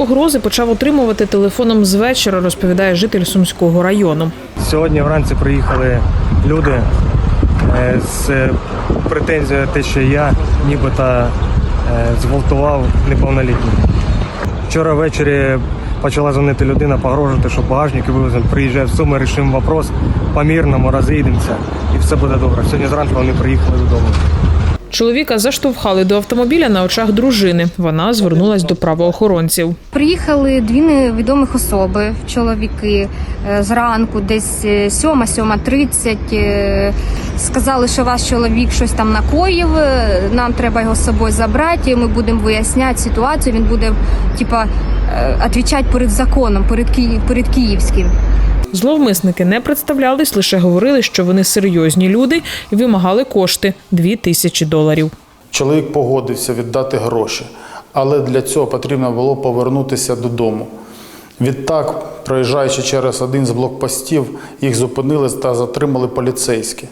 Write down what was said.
погрози почав отримувати телефоном з вечора, розповідає житель Сумського району. Сьогодні вранці приїхали люди е, з претензією те, що я нібито е, зґвалтував неповнолітніх. Вчора ввечері почала дзвонити людина, погрожувати, що багажники вивеземо. Приїжджає в Суми, рішимо вопрос, по-мірному розійдемося і все буде добре. Сьогодні зранку вони приїхали додому. Чоловіка заштовхали до автомобіля на очах дружини. Вона звернулась до правоохоронців. Приїхали дві невідомих особи, чоловіки е, зранку, десь 7-7.30. е, Сказали, що ваш чоловік щось там накоїв. е, Нам треба його з собою забрати. Ми будемо виясняти ситуацію. Він буде типа е, відповідати перед законом, перед Ки- перед київським. Зловмисники не представлялись, лише говорили, що вони серйозні люди і вимагали кошти дві тисячі доларів. Чоловік погодився віддати гроші, але для цього потрібно було повернутися додому. Відтак, проїжджаючи через один з блокпостів, їх зупинили та затримали поліцейські.